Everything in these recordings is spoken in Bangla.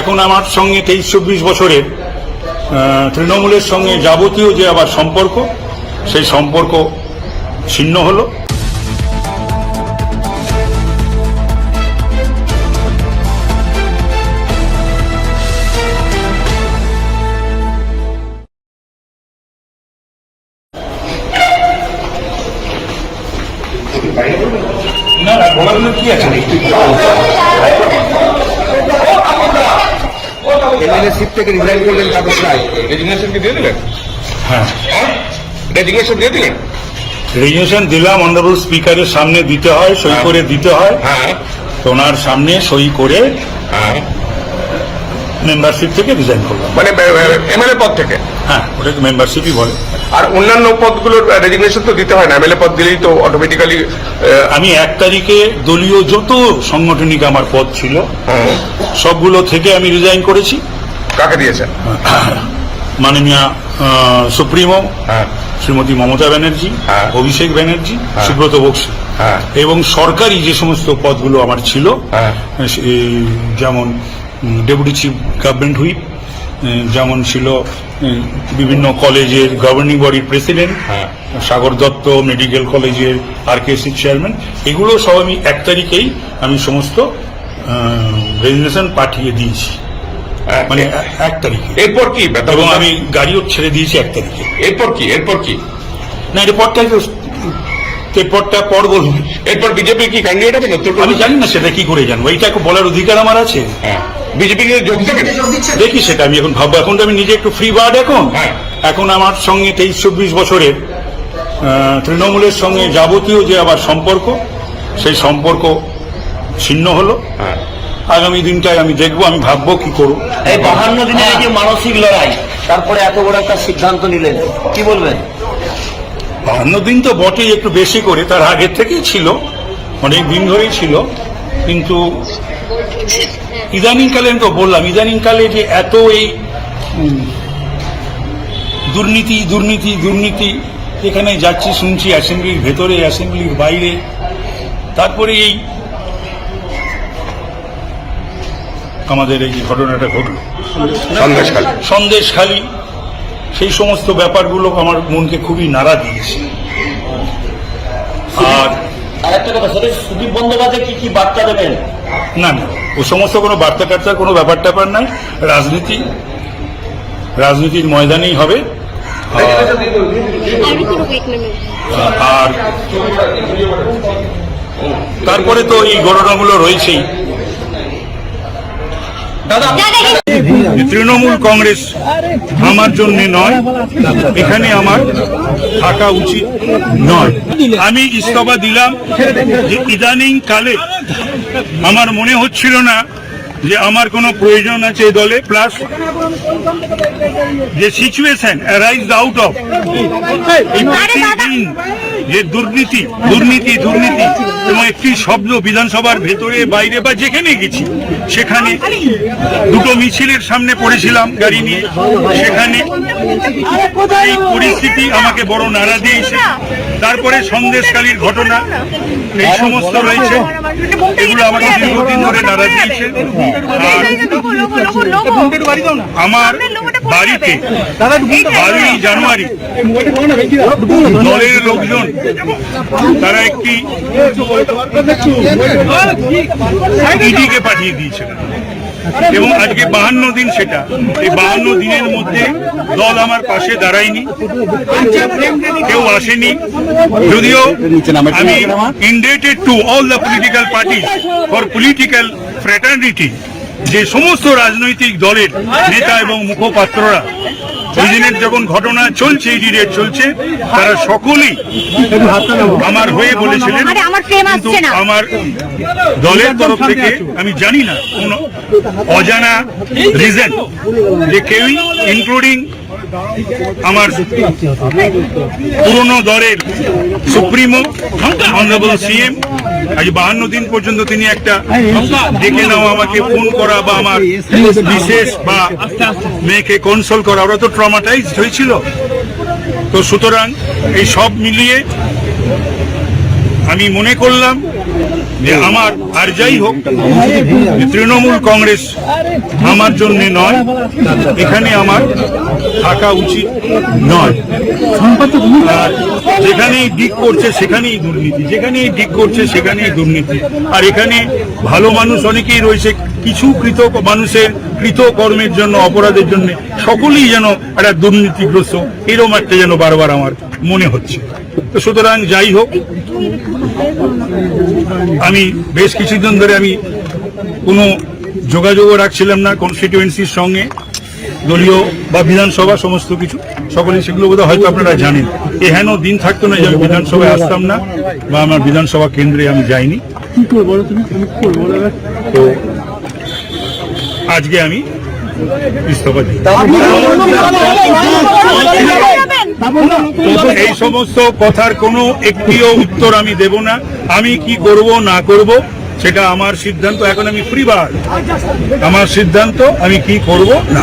এখন আমার সঙ্গে তেইশ চব্বিশ বছরের তৃণমূলের সঙ্গে যাবতীয় যে আবার সম্পর্ক, সেই সম্পর্ক ছিন্ন হলো। এমএলএ সিট থেকে রিজাইন করলেন তাপস রায় রেজিগনেশন কি দিয়ে দিলেন? হ্যাঁ। রেজিগনেশন দিয়ে দিলেন? রেজিগনেশন দিলাম অনারেবল স্পিকারের সামনে দিতে হয় সই করে দিতে হয়। হ্যাঁ। তো ওনার সামনে সই করে হ্যাঁ। মেম্বারশিপ থেকে রিজাইন করলাম। মানে এমএলএ পদ থেকে? হ্যাঁ ওটাকে মেম্বারশিপই বলে। আর অন্যান্য পদগুলোর রেজিগনেশন তো দিতে হয় না এমএলএ পদ দিলেই তো অটোমেটিক্যালি আমি এক তারিখে দলীয় যত সাংগঠনিক আমার পদ ছিল সবগুলো থেকে আমি রিজাইন করেছি। কাকে দিয়েছেন মাননীয় সুপ্রিমো হ্যাঁ শ্রীমতী মমতা ব্যানার্জি হ্যাঁ। অভিষেক ব্যানার্জি হ্যাঁ। সুব্রত বক্সি হ্যাঁ। এবং সরকারি যে সমস্ত পদগুলো আমার ছিল হ্যাঁ। যেমন ডেপুটি চিফ গভর্নমেন্ট হুইপ যেমন ছিল বিভিন্ন কলেজের গভর্নিং বডির প্রেসিডেন্ট হ্যাঁ। সাগর দত্ত মেডিকেল কলেজের আরকেসি চেয়ারম্যান এগুলো সব আমি এক তারিখেই আমি সমস্ত রেজিগনেশন পাঠিয়ে দিয়েছি মানে এক তারিখে। এরপর কি? এবং আমি গাড়িও ছেড়ে দিয়েছি এক তারিখে। এরপর কি? এরপর কি? না রিপোর্টটা রিপোর্টটা পর বলুন। এরপর বিজেপি কি ক্যান্ডিডেট হবে আমি জানি না সেটা কি করে জানব। এইটা বলার অধিকার আমার আছে। হ্যাঁ। বিজেপি যোগ দেবেন দেখি সেটা আমি এখন ভাববো। এখন তো আমি নিজে একটু ফ্রি বার্ড এখন। হ্যাঁ। এখন আমার সঙ্গে তেইশ চব্বিশ বছরের তৃণমূলের সঙ্গে যাবতীয় যে আবার সম্পর্ক সেই সম্পর্ক ছিন্ন হলো। হ্যাঁ। আগামী দিনটায় আমি দেখব আমি ভাববো কি করব। এই বাহান্ন দিনের এই যে মানসিক লড়াই তারপরে এত বড় একটা সিদ্ধান্ত নিলেন কি বলবেন? বাহান্ন দিন তো বটেই একটু বেশি করে তার আগের থেকেই ছিল অনেক দিন ধরেই ছিল কিন্তু ইদানিংকালে আমি তো বললাম ইদানিংকালে যে এত এই দুর্নীতি দুর্নীতি দুর্নীতি এখানে যাচ্ছি শুনছি অ্যাসেম্বলির ভেতরে অ্যাসেম্বলির বাইরে তারপরে এই আমাদের এই ঘটনাটা ঘটল। সন্দেশখালী। সেই সমস্ত ব্যাপারগুলো আমার মনকে খুবই নাড়া দিয়েছে। আর কি কি বার্তা দেবেন? না না ও সমস্ত কোনো বার্তা টার্তার কোনো ব্যাপার ট্যাপার নাই। রাজনীতি রাজনীতির ময়দানেই হবে। আর তারপরে তো এই ঘটনাগুলো রয়েছেই। তৃণমূল কংগ্রেস আমার জন্য নয় এখানে আমার থাকা উচিত নয়। আমি ইস্তফা দিলাম যে ইদানিং কালে আমার মনে হচ্ছিল না যে আমার কোনো প্রয়োজন আছে এই দলে প্লাস যে সিচুয়েশন অ্যারাইজ আউট অফ এই প্রতিদিন যে দুর্নীতি দুর্নীতি দুর্নীতি, এবং একটি শব্দ বিধানসভার ভেতরে, বাইরে বা যেখানে গেছি, সেখানে দুটো মিছিলের সামনে পড়েছিলাম গাড়ি নিয়ে। সেখানে এই পরিস্থিতি আমাকে বড় নাড়া দিয়েছে। তারপরে সন্দেশকালীর ঘটনা, এই সমস্ত রয়েছে, এগুলো আমাকে দীর্ঘদিন ধরে নাড়া দিয়েছে। আমার বাড়িতে বারোই জানুয়ারি, দলের লোকজন তারা একটি ইডিকে পাঠিয়ে দিয়েছিলেন এবং আজকে বাহান্ন দিন সেটা। এই বাহান্ন দিনের মধ্যে দল আমার পাশে দাঁড়ায়নি। কেউ আসেনি। যদিও আমি indebted to all the political party for political fraternity যে সমস্ত রাজনৈতিক দলের নেতা এবং মুখপাত্ররা ওই দিনের যখন ঘটনা চলছে এই ডিরেট চলছে তারা সকলেই আমার হয়ে বলেছিলেন কিন্তু আমার দলের তরফ থেকে আমি জানি না কোন অজানা রিজন যে কেউই ইনক্লুডিং আমার পুরনো দলের সুপ্রিমো অনারেবল সিএম আজ বাহান্ন দিন পর্যন্ত তিনি একটা ডেকে নাও, আমাকে ফোন করা বা আমার বিশেষ বা মেয়েকে কনসোল করা, ওরা তো ট্রমাটাইজ হয়েছিল। তো সুতরাং এই সব মিলিয়ে আমি মনে করলাম যে আমার আর যাই হোক তৃণমূল কংগ্রেস আমার জন্য নয় এখানে আমার থাকা উচিত নয়। যেখানেই দিক করছে সেখানেই দুর্নীতি। যেখানেই দিক করছে সেখানেই দুর্নীতি। আর এখানে ভালো মানুষ অনেকেই রয়েছে কিছু কৃত মানুষের কৃত কর্মের জন্য অপরাধের জন্য সকলেই যেন একটা দুর্নীতিগ্রস্ত। এরকম একটা যেন বারবার আমার মনে হচ্ছে তো সুতরাং যাই হোক আমি বেশ কিছুদিন ধরে আমি কোনো যোগাযোগও রাখছিলাম না কনস্টিটিউয়েন্সির সঙ্গে দলীয় বা বিধানসভা সমস্ত কিছু সকলে সেগুলো বোধহয় হয়তো আপনারা জানেন এহেন দিন থাকতো না যে আমি বিধানসভায় আসতাম না বা আমার বিধানসভা কেন্দ্রে আমি যাইনি তো আজকে আমি ইস্তফা দিই এই সমস্ত কথার কোনো একটিও উত্তর আমি দেব না। আমি কি করব না করব সেটা আমার সিদ্ধান্ত। এখন আমি ফ্রি বার। আমার সিদ্ধান্ত আমি কি করব না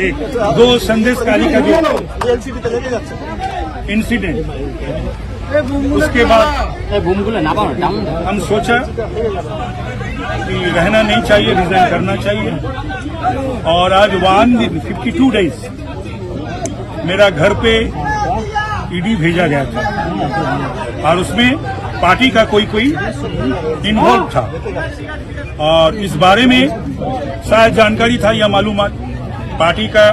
एक दो संदेशकारी का जो इंसिडेंट उसके बाद हम सोचा कि रहना नहीं चाहिए रिजाइन करना चाहिए। और आज वन फिफ्टी टू डेज़ मेरा घर पे ईडी भेजा गया था। और उसमें पार्टी का कोई कोई इन्वॉल्व था। और इस बारे में शायद जानकारी था या मालूमात पार्टी का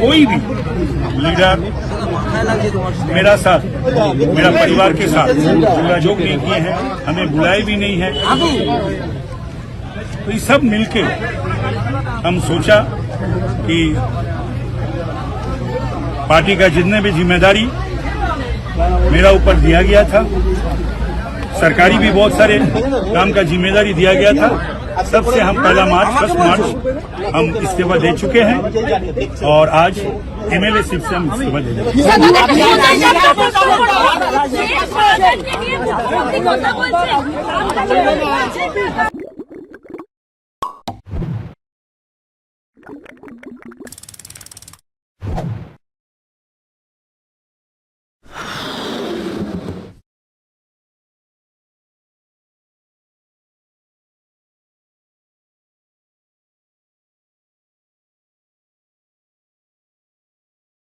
कोई भी लीडर मेरा साथ, मेरा परिवार के साथ योगायोग नहीं किए हैं, हमें बुलाए भी नहीं है। तो ये सब मिलके हम सोचा कि पार्टी का जितने भी ज़िम्मेदारी मेरा ऊपर दिया गया था, सरकारी भी बहुत सारे काम का ज़िम्मेदारी दिया गया था सबसे हम पहला मार्च फ़र्स्ट मार्च हम इस्तीफा दे चुके हैं और आज एमएलए सीट से हम इस्तीफा दे